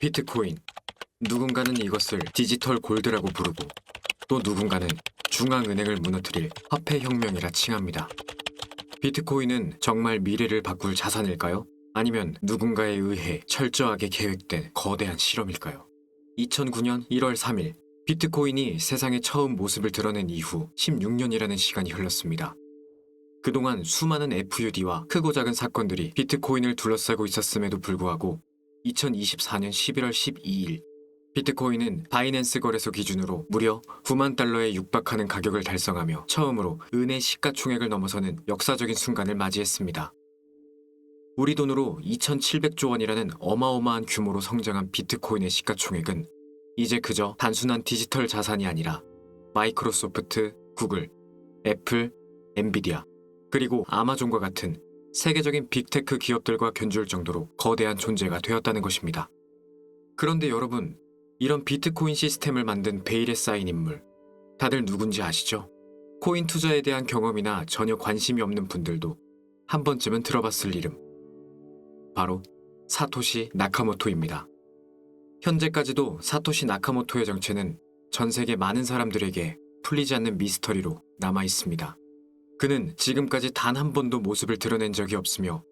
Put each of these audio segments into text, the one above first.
비트코인. 누군가는 이것을 디지털 골드라고 부르고 또 누군가는 중앙은행을 무너뜨릴 화폐 혁명이라 칭합니다. 비트코인은 정말 미래를 바꿀 자산일까요? 아니면 누군가에 의해 철저하게 계획된 거대한 실험일까요? 2009년 1월 3일 비트코인이 세상에 처음 모습을 드러낸 이후 16년이라는 시간이 흘렀습니다. 그동안 수많은 FUD와 크고 작은 사건들이 비트코인을 둘러싸고 있었음에도 불구하고 2024년 11월 12일 비트코인은 바이낸스 거래소 기준으로 무려 9만 달러에 육박하는 가격을 달성하며 처음으로 은의 시가총액을 넘어서는 역사적인 순간을 맞이했습니다. 우리 돈으로 2,700조 원이라는 어마어마한 규모로 성장한 비트코인의 시가총액은 이제 그저 단순한 디지털 자산이 아니라 마이크로소프트, 구글, 애플, 엔비디아, 그리고 아마존과 같은 세계적인 빅테크 기업들과 견줄 정도로 거대한 존재가 되었다는 것입니다. 그런데 여러분, 이런 비트코인 시스템을 만든 베일에 쌓인 인물, 다들 누군지 아시죠? 코인 투자에 대한 경험이나 전혀 관심이 없는 분들도 한 번쯤은 들어봤을 이름. 바로 사토시 나카모토입니다. 현재까지도 사토시 나카모토의 정체는 전 세계 많은 사람들에게 풀리지 않는 미스터리로 남아 있습니다. 그는 지금까지 단 한 번도 모습을 드러낸 적이 없으며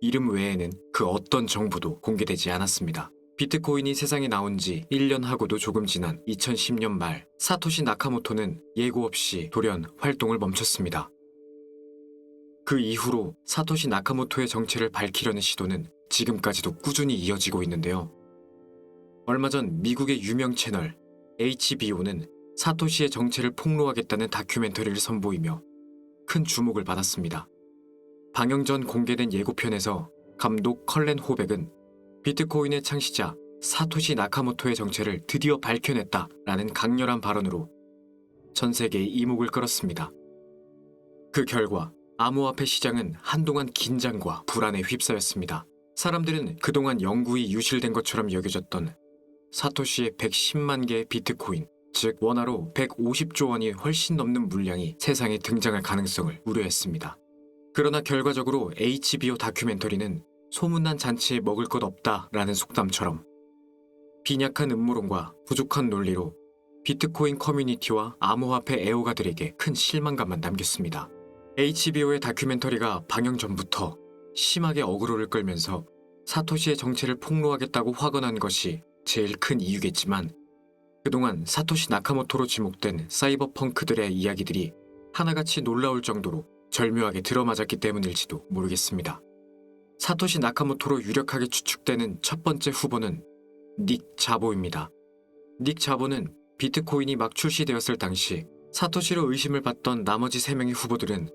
이름 외에는 그 어떤 정보도 공개되지 않았습니다. 비트코인이 세상에 나온 지 1년 하고도 조금 지난 2010년 말 사토시 나카모토는 예고 없이 돌연 활동을 멈췄습니다. 그 이후로 사토시 나카모토의 정체를 밝히려는 시도는 지금까지도 꾸준히 이어지고 있는데요. 얼마 전 미국의 유명 채널 HBO는 사토시의 정체를 폭로하겠다는 다큐멘터리를 선보이며 큰 주목을 받았습니다. 방영 전 공개된 예고편에서 감독 컬렌 호백은 비트코인의 창시자 사토시 나카모토의 정체를 드디어 밝혀냈다라는 강렬한 발언으로 전 세계의 이목을 끌었습니다. 그 결과 암호화폐 시장은 한동안 긴장과 불안에 휩싸였습니다. 사람들은 그동안 영구히 유실된 것처럼 여겨졌던 사토시의 110만 개의 비트코인, 즉 원화로 150조 원이 훨씬 넘는 물량이 세상에 등장할 가능성을 우려했습니다. 그러나 결과적으로 HBO 다큐멘터리는 소문난 잔치에 먹을 것 없다라는 속담처럼 빈약한 음모론과 부족한 논리로 비트코인 커뮤니티와 암호화폐 애호가들에게 큰 실망감만 남겼습니다. HBO의 다큐멘터리가 방영 전부터 심하게 어그로를 끌면서 사토시의 정체를 폭로하겠다고 확언한 것이 제일 큰 이유겠지만 그동안 사토시 나카모토로 지목된 사이버 펑크들의 이야기들이 하나같이 놀라울 정도로 절묘하게 들어맞았기 때문일지도 모르겠습니다. 사토시 나카모토로 유력하게 추측되는 첫 번째 후보는 닉 자보입니다. 닉 자보는 비트코인이 막 출시되었을 당시 사토시로 의심을 받던 나머지 3명의 후보들은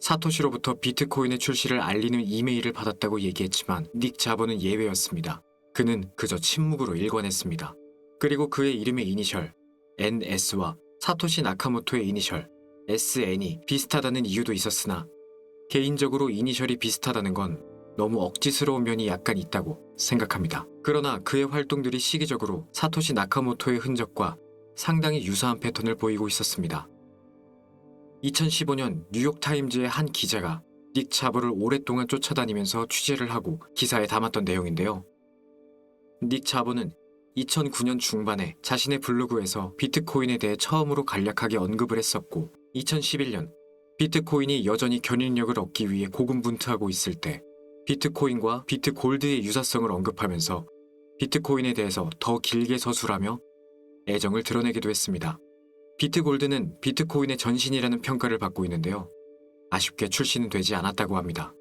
사토시로부터 비트코인의 출시를 알리는 이메일을 받았다고 얘기했지만 닉 자보는 예외였습니다. 그는 그저 침묵으로 일관했습니다. 그리고 그의 이름의 이니셜 NS와 사토시 나카모토의 이니셜 SN이 비슷하다는 이유도 있었으나 개인적으로 이니셜이 비슷하다는 건 너무 억지스러운 면이 약간 있다고 생각합니다. 그러나 그의 활동들이 시기적으로 사토시 나카모토의 흔적과 상당히 유사한 패턴을 보이고 있었습니다. 2015년 뉴욕타임즈의 한 기자가 닉 차보를 오랫동안 쫓아다니면서 취재를 하고 기사에 담았던 내용인데요. 닉 차보는 2009년 중반에 자신의 블로그에서 비트코인에 대해 처음으로 간략하게 언급을 했었고 2011년 비트코인이 여전히 견인력을 얻기 위해 고군분투하고 있을 때 비트코인과 비트골드의 유사성을 언급하면서 비트코인에 대해서 더 길게 서술하며 애정을 드러내기도 했습니다. 비트골드는 비트코인의 전신이라는 평가를 받고 있는데요. 아쉽게 출시는 되지 않았다고 합니다.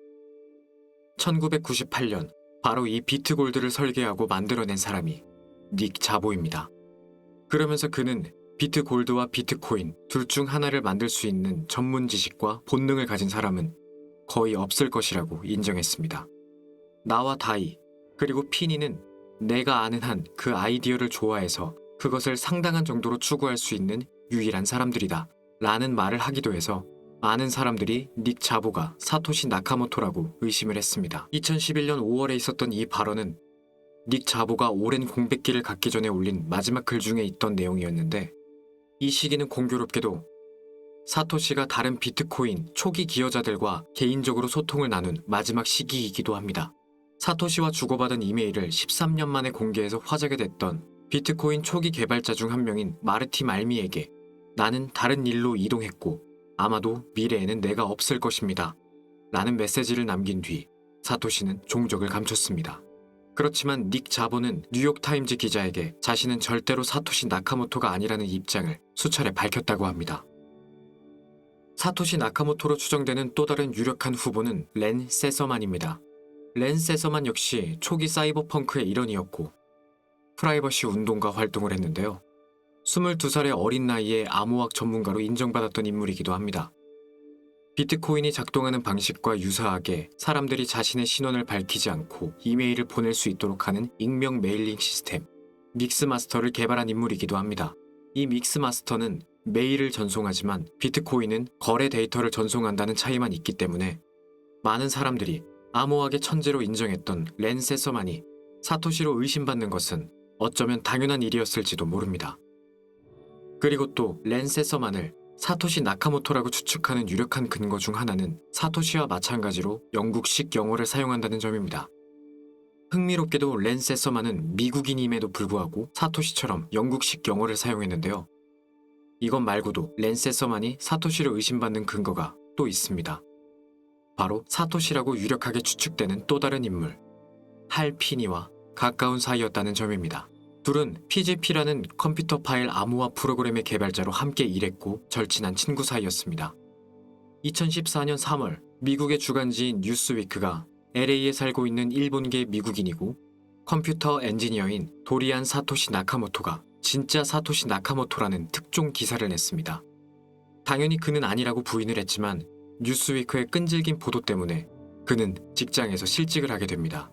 1998년 바로 이 비트골드를 설계하고 만들어낸 사람이 닉 자보입니다. 그러면서 그는 비트 골드와 비트코인 둘 중 하나를 만들 수 있는 전문 지식과 본능을 가진 사람은 거의 없을 것이라고 인정했습니다. 나와 다이 그리고 피니는 내가 아는 한 그 아이디어를 좋아해서 그것을 상당한 정도로 추구할 수 있는 유일한 사람들이다 라는 말을 하기도 해서 많은 사람들이 닉 자보가 사토시 나카모토라고 의심을 했습니다. 2011년 5월에 있었던 이 발언은 닉 자보가 오랜 공백기를 갖기 전에 올린 마지막 글 중에 있던 내용이었는데 이 시기는 공교롭게도 사토시가 다른 비트코인 초기 기여자들과 개인적으로 소통을 나눈 마지막 시기이기도 합니다. 사토시와 주고받은 이메일을 13년 만에 공개해서 화제가 됐던 비트코인 초기 개발자 중 한 명인 마르티 말미에게 나는 다른 일로 이동했고 아마도 미래에는 내가 없을 것입니다. 라는 메시지를 남긴 뒤 사토시는 종족을 감췄습니다. 그렇지만 닉 자보는 뉴욕타임즈 기자에게 자신은 절대로 사토시 나카모토가 아니라는 입장을 수차례 밝혔다고 합니다. 사토시 나카모토로 추정되는 또 다른 유력한 후보는 렌 세서만입니다. 렌 세서만 역시 초기 사이버펑크의 일원이었고 프라이버시 운동가 활동을 했는데요. 22살의 어린 나이에 암호학 전문가로 인정받았던 인물이기도 합니다. 비트코인이 작동하는 방식과 유사하게 사람들이 자신의 신원을 밝히지 않고 이메일을 보낼 수 있도록 하는 익명 메일링 시스템 믹스마스터를 개발한 인물이기도 합니다. 이 믹스마스터는 메일을 전송하지만 비트코인은 거래 데이터를 전송한다는 차이만 있기 때문에 많은 사람들이 암호학의 천재로 인정했던 렌 세서만이 사토시로 의심받는 것은 어쩌면 당연한 일이었을지도 모릅니다. 그리고 또 렌 세서만을 사토시 나카모토라고 추측하는 유력한 근거 중 하나는 사토시와 마찬가지로 영국식 영어를 사용한다는 점입니다. 흥미롭게도 렌 세서만은 미국인임에도 불구하고 사토시처럼 영국식 영어를 사용했는데요. 이것 말고도 렌 세서만이 사토시를 의심받는 근거가 또 있습니다. 바로 사토시라고 유력하게 추측되는 또 다른 인물, 할피니와 가까운 사이였다는 점입니다. 둘은 PGP라는 컴퓨터 파일 암호화 프로그램의 개발자로 함께 일했고 절친한 친구 사이였습니다. 2014년 3월 미국의 주간지인 뉴스위크가 LA에 살고 있는 일본계 미국인이고 컴퓨터 엔지니어인 도리안 사토시 나카모토가 진짜 사토시 나카모토라는 특종 기사를 냈습니다. 당연히 그는 아니라고 부인을 했지만 뉴스위크의 끈질긴 보도 때문에 그는 직장에서 실직을 하게 됩니다.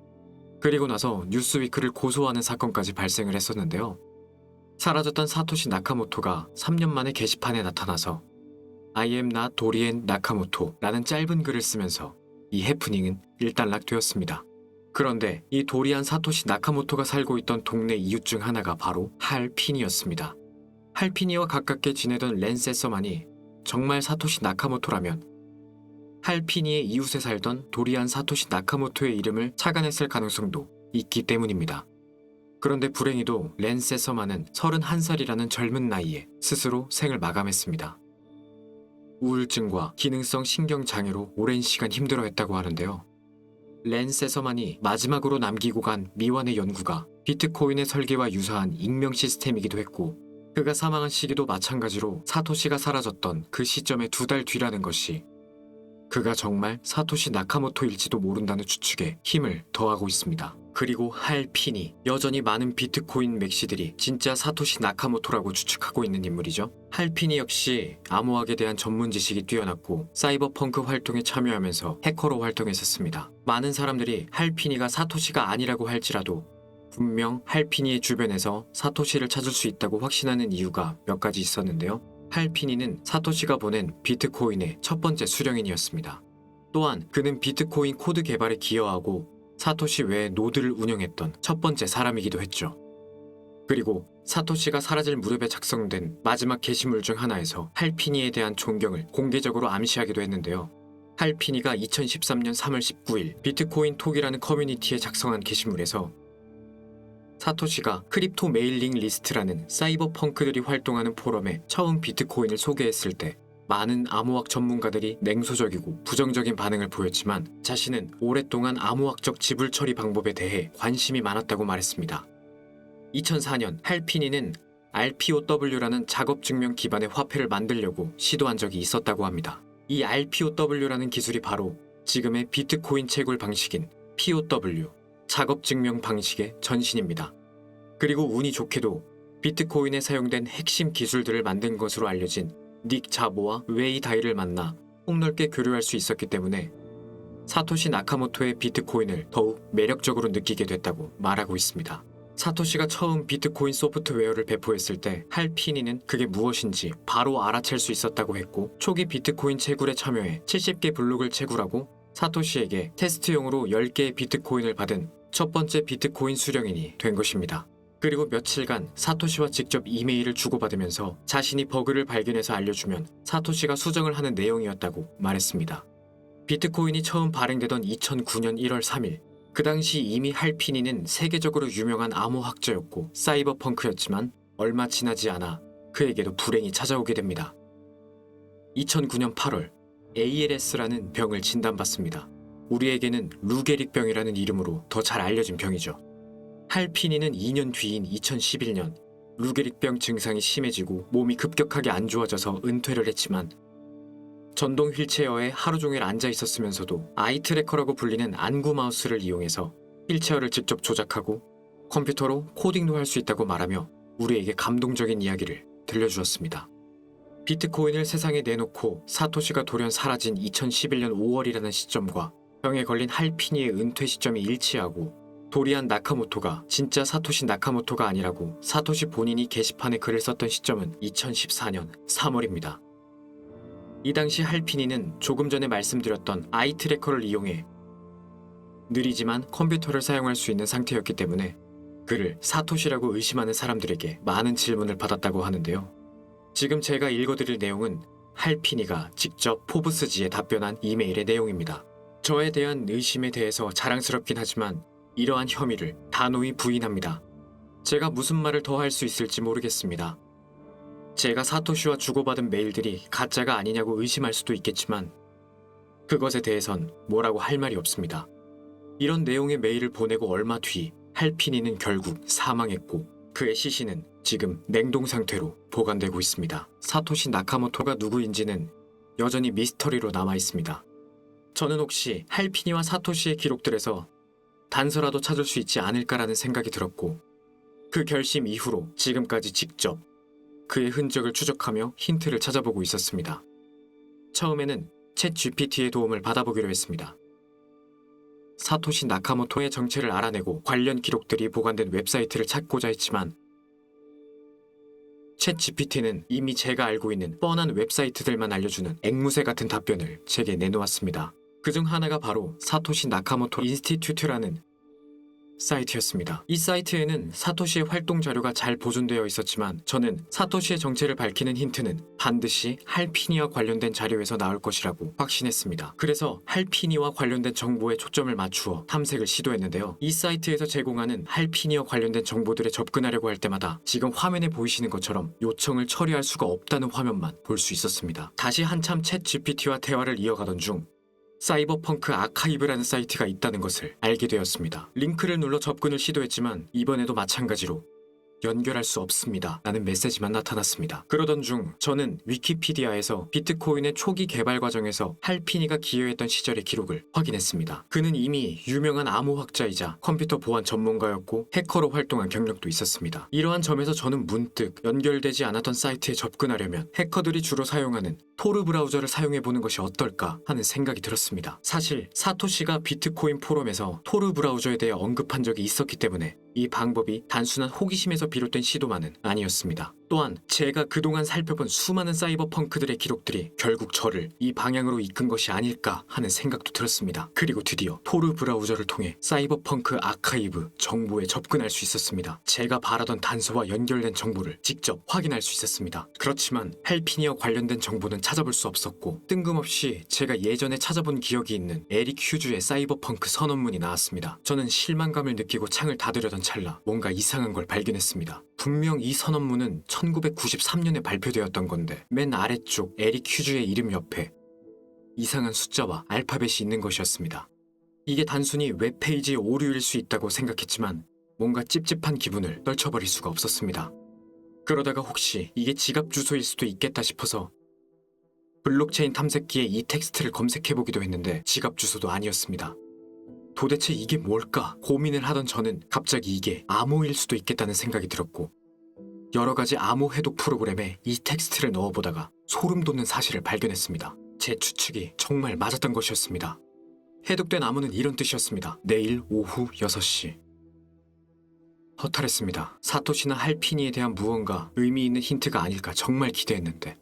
그리고 나서 뉴스위크를 고소하는 사건까지 발생을 했었는데요. 사라졌던 사토시 나카모토가 3년 만에 게시판에 나타나서 I am not 도리엔 나카모토 라는 짧은 글을 쓰면서 이 해프닝은 일단락되었습니다. 그런데 이 도리안 사토시 나카모토가 살고 있던 동네 이웃 중 하나가 바로 할피니였습니다. 할피니와 가깝게 지내던 렌세서만이 정말 사토시 나카모토라면 할피니의 이웃에 살던 도리안 사토시 나카모토의 이름을 착안했을 가능성도 있기 때문입니다. 그런데 불행히도 렌세서만은 31살이라는 젊은 나이에 스스로 생을 마감했습니다. 우울증과 기능성 신경장애로 오랜 시간 힘들어했다고 하는데요. 렌세서만이 마지막으로 남기고 간 미완의 연구가 비트코인의 설계와 유사한 익명 시스템이기도 했고 그가 사망한 시기도 마찬가지로 사토시가 사라졌던 그 시점의 두 달 뒤라는 것이 그가 정말 사토시 나카모토일지도 모른다는 추측에 힘을 더하고 있습니다. 그리고 할핀이 여전히 많은 비트코인 맥시들이 진짜 사토시 나카모토라고 추측하고 있는 인물이죠. 할핀이 역시 암호학에 대한 전문 지식이 뛰어났고 사이버펑크 활동에 참여하면서 해커로 활동했었습니다. 많은 사람들이 할핀이가 사토시가 아니라고 할지라도 분명 할피니의 주변에서 사토시를 찾을 수 있다고 확신하는 이유가 몇 가지 있었는데요. 할피니는 사토시가 보낸 비트코인의 첫 번째 수령인이었습니다. 또한 그는 비트코인 코드 개발에 기여하고 사토시 외에 노드를 운영했던 첫 번째 사람이기도 했죠. 그리고 사토시가 사라질 무렵에 작성된 마지막 게시물 중 하나에서 할피니에 대한 존경을 공개적으로 암시하기도 했는데요. 할피니가 2013년 3월 19일 비트코인 톡이라는 커뮤니티에 작성한 게시물에서 사토시가 크립토 메일링 리스트라는 사이버 펑크들이 활동하는 포럼에 처음 비트코인을 소개했을 때 많은 암호학 전문가들이 냉소적이고 부정적인 반응을 보였지만 자신은 오랫동안 암호학적 지불 처리 방법에 대해 관심이 많았다고 말했습니다. 2004년 할피니는 RPOW라는 작업 증명 기반의 화폐를 만들려고 시도한 적이 있었다고 합니다. 이 RPOW라는 기술이 바로 지금의 비트코인 채굴 방식인 POW, 작업 증명 방식의 전신입니다. 그리고 운이 좋게도 비트코인에 사용된 핵심 기술들을 만든 것으로 알려진 닉 자보와 웨이 다이를 만나 폭넓게 교류할 수 있었기 때문에 사토시 나카모토의 비트코인을 더욱 매력적으로 느끼게 됐다고 말하고 있습니다. 사토시가 처음 비트코인 소프트웨어를 배포했을 때 할피니는 그게 무엇인지 바로 알아챌 수 있었다고 했고 초기 비트코인 채굴에 참여해 70개 블록을 채굴하고 사토시에게 테스트용으로 10개의 비트코인을 받은 첫 번째 비트코인 수령인이 된 것입니다. 그리고 며칠간 사토시와 직접 이메일을 주고받으면서 자신이 버그를 발견해서 알려주면 사토시가 수정을 하는 내용이었다고 말했습니다. 비트코인이 처음 발행되던 2009년 1월 3일 그 당시 이미 할피니는 세계적으로 유명한 암호학자였고 사이버펑크였지만 얼마 지나지 않아 그에게도 불행이 찾아오게 됩니다. 2009년 8월 ALS라는 병을 진단받습니다. 우리에게는 루게릭병이라는 이름으로 더 잘 알려진 병이죠. 할피니는 2년 뒤인 2011년 루게릭병 증상이 심해지고 몸이 급격하게 안 좋아져서 은퇴를 했지만 전동 휠체어에 하루 종일 앉아 있었으면서도 아이 트래커라고 불리는 안구 마우스를 이용해서 휠체어를 직접 조작하고 컴퓨터로 코딩도 할 수 있다고 말하며 우리에게 감동적인 이야기를 들려주었습니다. 비트코인을 세상에 내놓고 사토시가 돌연 사라진 2011년 5월이라는 시점과 병에 걸린 할피니의 은퇴 시점이 일치하고 도리안 나카모토가 진짜 사토시 나카모토가 아니라고 사토시 본인이 게시판에 글을 썼던 시점은 2014년 3월입니다. 이 당시 할피니는 조금 전에 말씀드렸던 아이 트래커를 이용해 느리지만 컴퓨터를 사용할 수 있는 상태였기 때문에 그를 사토시라고 의심하는 사람들에게 많은 질문을 받았다고 하는데요. 지금 제가 읽어드릴 내용은 할피니가 직접 포브스지에 답변한 이메일의 내용입니다. 저에 대한 의심에 대해서 자랑스럽긴 하지만 이러한 혐의를 단호히 부인합니다. 제가 무슨 말을 더 할 수 있을지 모르겠습니다. 제가 사토시와 주고받은 메일들이 가짜가 아니냐고 의심할 수도 있겠지만 그것에 대해선 뭐라고 할 말이 없습니다. 이런 내용의 메일을 보내고 얼마 뒤 할피니는 결국 사망했고 그의 시신은 지금 냉동 상태로 보관되고 있습니다. 사토시 나카모토가 누구인지는 여전히 미스터리로 남아 있습니다. 저는 혹시 할피니와 사토시의 기록들에서 단서라도 찾을 수 있지 않을까라는 생각이 들었고 그 결심 이후로 지금까지 직접 그의 흔적을 추적하며 힌트를 찾아보고 있었습니다. 처음에는 챗 GPT의 도움을 받아보기로 했습니다. 사토시 나카모토의 정체를 알아내고 관련 기록들이 보관된 웹사이트를 찾고자 했지만 챗 GPT는 이미 제가 알고 있는 뻔한 웹사이트들만 알려주는 앵무새 같은 답변을 제게 내놓았습니다. 그중 하나가 바로 사토시 나카모토 인스티튜트라는 사이트였습니다. 이 사이트에는 사토시의 활동 자료가 잘 보존되어 있었지만 저는 사토시의 정체를 밝히는 힌트는 반드시 할피니와 관련된 자료에서 나올 것이라고 확신했습니다. 그래서 할피니와 관련된 정보에 초점을 맞추어 탐색을 시도했는데요. 이 사이트에서 제공하는 할피니와 관련된 정보들에 접근하려고 할 때마다 지금 화면에 보이시는 것처럼 요청을 처리할 수가 없다는 화면만 볼 수 있었습니다. 다시 한참 챗 GPT와 대화를 이어가던 중 사이버펑크 아카이브라는 사이트가 있다는 것을 알게 되었습니다. 링크를 눌러 접근을 시도했지만 이번에도 마찬가지로 연결할 수 없습니다. 라는 메시지만 나타났습니다. 그러던 중 저는 위키피디아에서 비트코인의 초기 개발 과정에서 할피니가 기여했던 시절의 기록을 확인했습니다. 그는 이미 유명한 암호학자이자 컴퓨터 보안 전문가였고 해커로 활동한 경력도 있었습니다. 이러한 점에서 저는 문득 연결되지 않았던 사이트에 접근하려면 해커들이 주로 사용하는 토르 브라우저를 사용해 보는 것이 어떨까 하는 생각이 들었습니다. 사실 사토시가 비트코인 포럼에서 토르 브라우저에 대해 언급한 적이 있었기 때문에 이 방법이 단순한 호기심에서 비롯된 시도만은 아니었습니다. 또한 제가 그동안 살펴본 수많은 사이버펑크들의 기록들이 결국 저를 이 방향으로 이끈 것이 아닐까 하는 생각도 들었습니다. 그리고 드디어 토르 브라우저를 통해 사이버펑크 아카이브 정보에 접근할 수 있었습니다. 제가 바라던 단서와 연결된 정보를 직접 확인할 수 있었습니다. 그렇지만 헬피니와 관련된 정보는 찾아볼 수 없었고 뜬금없이 제가 예전에 찾아본 기억이 있는 에릭 휴즈의 사이버펑크 선언문이 나왔습니다. 저는 실망감을 느끼고 창을 닫으려던 찰나 뭔가 이상한 걸 발견했습니다. 분명 이 선언문은 1993년에 발표되었던 건데 맨 아래쪽 에릭 휴즈의 이름 옆에 이상한 숫자와 알파벳이 있는 것이었습니다. 이게 단순히 웹페이지의 오류일 수 있다고 생각했지만 뭔가 찝찝한 기분을 떨쳐버릴 수가 없었습니다. 그러다가 혹시 이게 지갑 주소일 수도 있겠다 싶어서 블록체인 탐색기에 이 텍스트를 검색해보기도 했는데 지갑 주소도 아니었습니다. 도대체 이게 뭘까 고민을 하던 저는 갑자기 이게 암호일 수도 있겠다는 생각이 들었고 여러 가지 암호 해독 프로그램에 이 텍스트를 넣어보다가 소름 돋는 사실을 발견했습니다. 제 추측이 정말 맞았던 것이었습니다. 해독된 암호는 이런 뜻이었습니다. 내일 오후 6시. 허탈했습니다. 사토시나 할피니에 대한 무언가 의미 있는 힌트가 아닐까 정말 기대했는데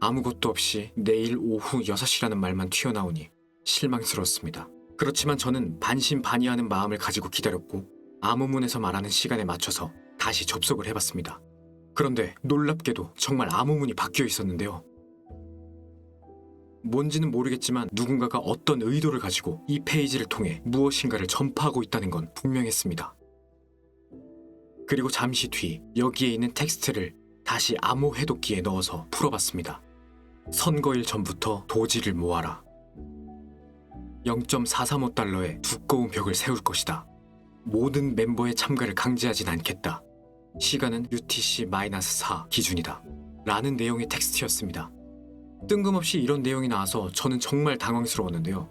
아무것도 없이 내일 오후 6시라는 말만 튀어나오니 실망스러웠습니다. 그렇지만 저는 반신반의하는 마음을 가지고 기다렸고 암호문에서 말하는 시간에 맞춰서 다시 접속을 해봤습니다. 그런데 놀랍게도 정말 암호문이 바뀌어 있었는데요. 뭔지는 모르겠지만 누군가가 어떤 의도를 가지고 이 페이지를 통해 무엇인가를 전파하고 있다는 건 분명했습니다. 그리고 잠시 뒤 여기에 있는 텍스트를 다시 암호 해독기에 넣어서 풀어봤습니다. 선거일 전부터 도지를 모아라. 0.435달러의 두꺼운 벽을 세울 것이다. 모든 멤버의 참가를 강제하진 않겠다. 시간은 UTC-4 기준이다. 라는 내용의 텍스트였습니다. 뜬금없이 이런 내용이 나와서 저는 정말 당황스러웠는데요.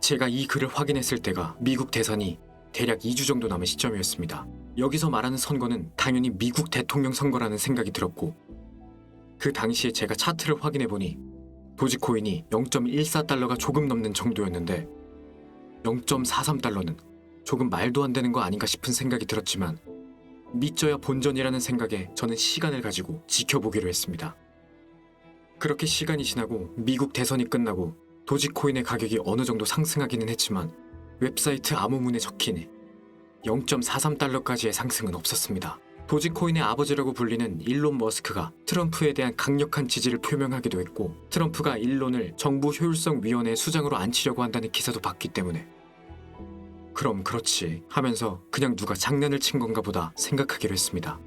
제가 이 글을 확인했을 때가 미국 대선이 대략 2주 정도 남은 시점이었습니다. 여기서 말하는 선거는 당연히 미국 대통령 선거라는 생각이 들었고 그 당시에 제가 차트를 확인해 보니 도지코인이 0.14달러가 조금 넘는 정도였는데 0.43달러는 조금 말도 안 되는 거 아닌가 싶은 생각이 들었지만 믿져야 본전이라는 생각에 저는 시간을 가지고 지켜보기로 했습니다. 그렇게 시간이 지나고 미국 대선이 끝나고 도지코인의 가격이 어느 정도 상승하기는 했지만 웹사이트 암호문에 적힌 0.43달러까지의 상승은 없었습니다. 도지코인의 아버지라고 불리는 일론 머스크가 트럼프에 대한 강력한 지지를 표명하기도 했고 트럼프가 일론을 정부 효율성 위원회 수장으로 앉히려고 한다는 기사도 봤기 때문에 그럼 그렇지 하면서 그냥 누가 장난을 친 건가 보다 생각하기로 했습니다.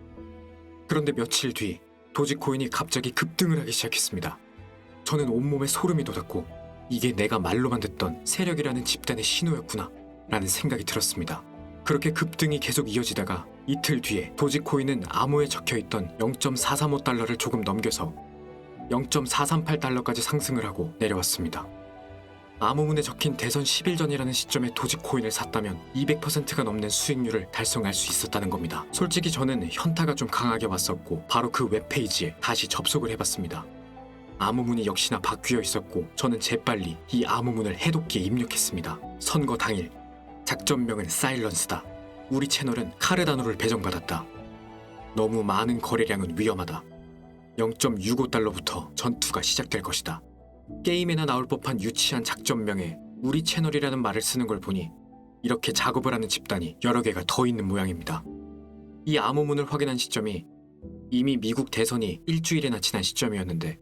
그런데 며칠 뒤 도지코인이 갑자기 급등을 하기 시작했습니다. 저는 온몸에 소름이 돋았고 이게 내가 말로만 듣던 세력이라는 집단의 신호였구나 라는 생각이 들었습니다. 그렇게 급등이 계속 이어지다가 이틀 뒤에 도지코인은 암호에 적혀있던 0.435달러를 조금 넘겨서 0.438달러까지 상승을 하고 내려왔습니다. 암호문에 적힌 대선 10일 전이라는 시점에 도지코인을 샀다면 200%가 넘는 수익률을 달성할 수 있었다는 겁니다. 솔직히 저는 현타가 좀 강하게 왔었고 바로 그 웹페이지에 다시 접속을 해봤습니다. 암호문이 역시나 바뀌어 있었고 저는 재빨리 이 암호문을 해독기에 입력했습니다. 선거 당일 작전명은 사일런스다. 우리 채널은 카르다노를 배정받았다. 너무 많은 거래량은 위험하다. 0.65달러부터 전투가 시작될 것이다. 게임에나 나올 법한 유치한 작전명에 우리 채널이라는 말을 쓰는 걸 보니 이렇게 작업을 하는 집단이 여러 개가 더 있는 모양입니다. 이 암호문을 확인한 시점이 이미 미국 대선이 일주일이나 지난 시점이었는데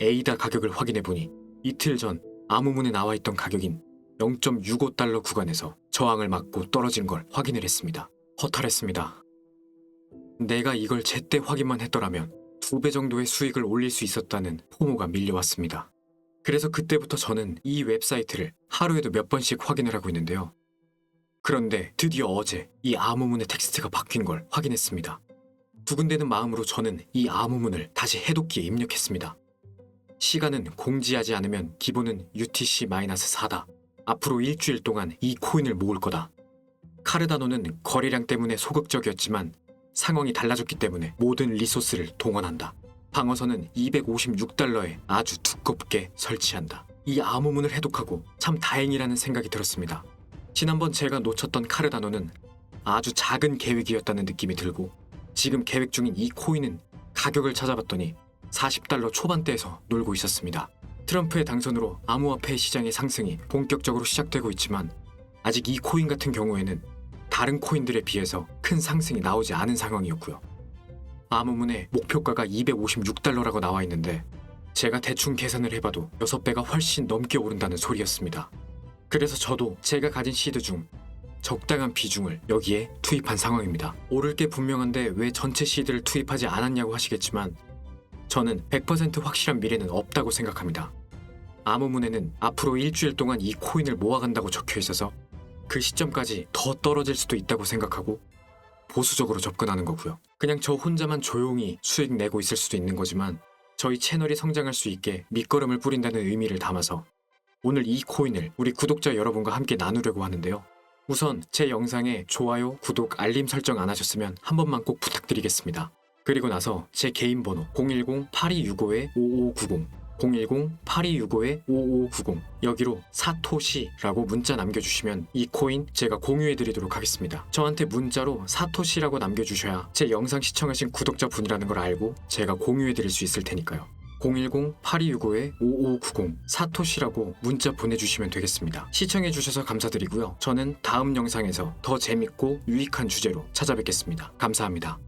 에이다 가격을 확인해 보니 이틀 전 암호문에 나와 있던 가격인 0.65달러 구간에서 저항을 맞고 떨어진 걸 확인을 했습니다. 허탈했습니다. 내가 이걸 제때 확인만 했더라면 두 배 정도의 수익을 올릴 수 있었다는 포모가 밀려왔습니다. 그래서 그때부터 저는 이 웹사이트를 하루에도 몇 번씩 확인을 하고 있는데요. 그런데 드디어 어제 이 암호문의 텍스트가 바뀐 걸 확인했습니다. 두근대는 마음으로 저는 이 암호문을 다시 해독기에 입력했습니다. 시간은 공지하지 않으면 기본은 UTC-4다. 앞으로 일주일 동안 이 코인을 모을 거다. 카르다노는 거래량 때문에 소극적이었지만 상황이 달라졌기 때문에 모든 리소스를 동원한다. 방어선은 256달러에 아주 두껍게 설치한다. 이 암호문을 해독하고 참 다행이라는 생각이 들었습니다. 지난번 제가 놓쳤던 카르다노는 아주 작은 계획이었다는 느낌이 들고 지금 계획 중인 이 코인은 가격을 찾아봤더니 40달러 초반대에서 놀고 있었습니다. 트럼프의 당선으로 암호화폐 시장의 상승이 본격적으로 시작되고 있지만 아직 이 코인 같은 경우에는 다른 코인들에 비해서 큰 상승이 나오지 않은 상황이었고요. 암호문에 목표가가 256달러라고 나와 있는데 제가 대충 계산을 해봐도 6배가 훨씬 넘게 오른다는 소리였습니다. 그래서 저도 제가 가진 시드 중 적당한 비중을 여기에 투입한 상황입니다. 오를 게 분명한데 왜 전체 시드를 투입하지 않았냐고 하시겠지만 저는 100% 확실한 미래는 없다고 생각합니다. 암호문에는 앞으로 일주일 동안 이 코인을 모아간다고 적혀 있어서 그 시점까지 더 떨어질 수도 있다고 생각하고 보수적으로 접근하는 거고요. 그냥 저 혼자만 조용히 수익 내고 있을 수도 있는 거지만 저희 채널이 성장할 수 있게 밑거름을 뿌린다는 의미를 담아서 오늘 이 코인을 우리 구독자 여러분과 함께 나누려고 하는데요. 우선 제 영상에 좋아요, 구독, 알림 설정 안 하셨으면 한 번만 꼭 부탁드리겠습니다. 그리고 나서 제 개인 번호 010-8265-5590 010-8265-5590 여기로 사토시라고 문자 남겨주시면 이 코인 제가 공유해드리도록 하겠습니다. 저한테 문자로 사토시라고 남겨주셔야 제 영상 시청하신 구독자분이라는 걸 알고 제가 공유해드릴 수 있을 테니까요. 010-8265-5590 사토시라고 문자 보내주시면 되겠습니다. 시청해주셔서 감사드리고요. 저는 다음 영상에서 더 재밌고 유익한 주제로 찾아뵙겠습니다. 감사합니다.